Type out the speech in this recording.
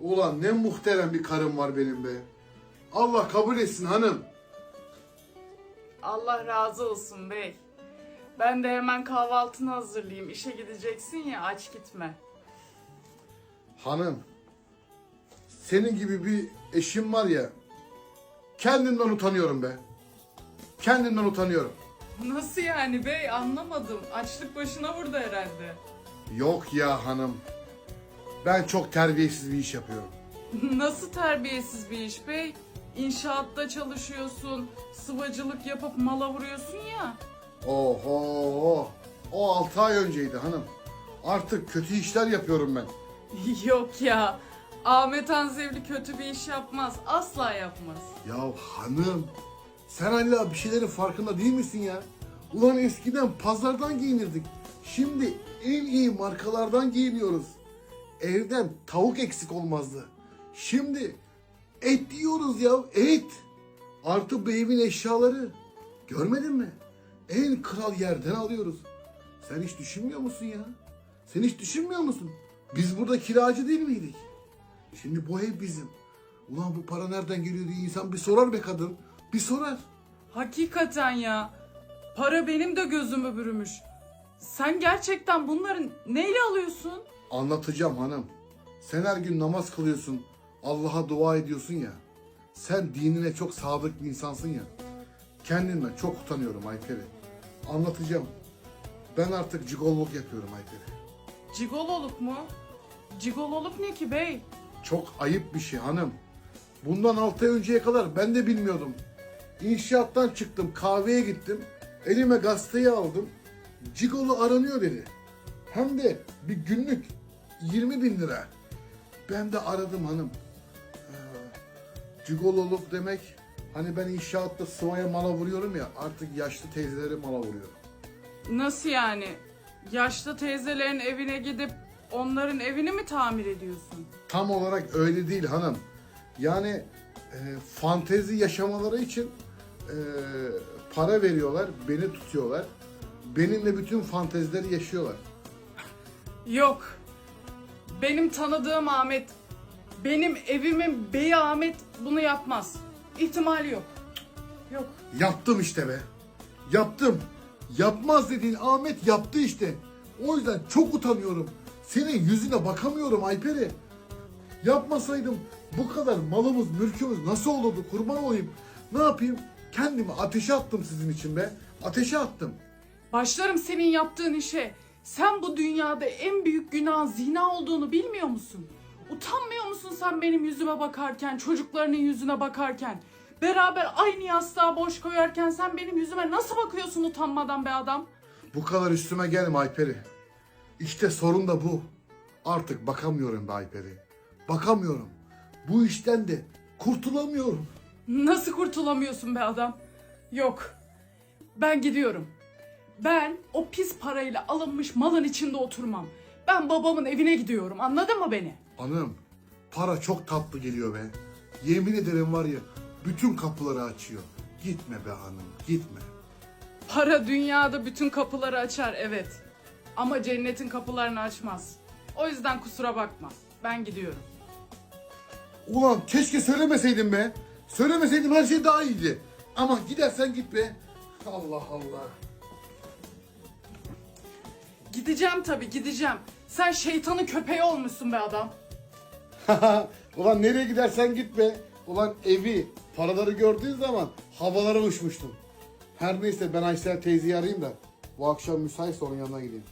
Ulan ne muhterem bir karım var benim be. Allah kabul etsin hanım. Allah razı olsun bey. Ben de hemen kahvaltını hazırlayayım. İşe gideceksin ya aç gitme. Hanım. Senin gibi bir eşim var ya. Kendimden utanıyorum be. Kendimden utanıyorum. Nasıl yani bey anlamadım. Açlık başına vurdu herhalde. Yok ya hanım. Ben çok terbiyesiz bir iş yapıyorum. Nasıl terbiyesiz bir iş bey? İnşaatta çalışıyorsun, sıvacılık yapıp mala vuruyorsun ya. Oho. O 6 ay önceydi hanım. Artık kötü işler yapıyorum ben. Yok ya. Ahmet Anzevli kötü bir iş yapmaz. Asla yapmaz. Ya hanım. Sen hala bir şeylerin farkında değil misin ya? Ulan eskiden pazardan giyinirdik. Şimdi en iyi markalardan giyiniyoruz. Evden tavuk eksik olmazdı. Şimdi et yiyoruz ya et. Artı bu evin eşyaları. Görmedin mi? En kral yerden alıyoruz. Sen hiç düşünmüyor musun ya? Sen hiç düşünmüyor musun? Biz burada kiracı değil miydik? Şimdi bu ev bizim. Ulan bu para nereden geliyor diye insan bir sorar be kadın. Bir sorar. Hakikaten ya. Para benim de gözümü bürümüş. Sen gerçekten bunları neyle alıyorsun? Anlatacağım hanım. Sen her gün namaz kılıyorsun. Allah'a dua ediyorsun ya. Sen dinine çok sadık bir insansın ya. Kendimden çok utanıyorum Ayperi. Anlatacağım. Ben artık cigolluk yapıyorum Ayperi. Cigololuk mu? Cigololuk ne ki bey? Çok ayıp bir şey hanım. Bundan 6 ay önceye kadar ben de bilmiyordum. İnşaattan çıktım kahveye gittim. Elime gazeteyi aldım. Cigolo aranıyor dedi. Hem de bir günlük 20 bin lira. Ben de aradım hanım. Ee, Cigololuk demek hani ben inşaatta sıvaya mala vuruyorum ya artık yaşlı teyzelere mala vuruyorum. Nasıl yani? Yaşlı teyzelerin evine gidip onların evini mi tamir ediyorsun? Tam olarak öyle değil hanım. Yani e, fantezi yaşamaları için e, para veriyorlar, beni tutuyorlar. Benimle bütün fantezileri yaşıyorlar. Yok. Benim tanıdığım Ahmet, benim evimin beyi Ahmet bunu yapmaz. İhtimali yok. Yok. Yaptım işte be. Yaptım. Yapmaz dediğin Ahmet yaptı işte. O yüzden çok utanıyorum. Senin yüzüne bakamıyorum Ayperi. Yapmasaydım bu kadar malımız, mülkümüz nasıl olurdu kurban olayım. Ne yapayım? Kendimi ateşe attım sizin için be. Ateşe attım. Başlarım senin yaptığın işe. Sen bu dünyada en büyük günahın zina olduğunu bilmiyor musun? Utanmıyor musun sen benim yüzüme bakarken, çocuklarının yüzüne bakarken? Beraber aynı yastığa boş koyarken sen benim yüzüme nasıl bakıyorsun utanmadan be adam? Bu kadar üstüme gelme Ayperi. İşte sorun da bu. Artık bakamıyorum be Ayperi. Bakamıyorum. Bu işten de kurtulamıyorum. Nasıl kurtulamıyorsun be adam? Yok. Ben gidiyorum. Ben o pis parayla alınmış malın içinde oturmam. Ben babamın evine gidiyorum. Anladın mı beni? Hanım, para çok tatlı geliyor be. Yemin ederim var ya, bütün kapıları açıyor. Gitme be hanım, gitme. Para dünyada bütün kapıları açar evet. Ama cennetin kapılarını açmaz. O yüzden kusura bakma. Ben gidiyorum. Ulan keşke söylemeseydin be. Söylemeseydim her şey daha iyiydi. Ama gidersen git be. Allah Allah. Gideceğim tabii gideceğim. Sen şeytanın köpeği olmuşsun be adam. Ulan nereye gidersen git be. Ulan evi, paraları gördüğün zaman havalara uçmuştum. Her neyse ben Aysel teyzeyi arayayım da bu akşam müsaitse onun yanına gideyim.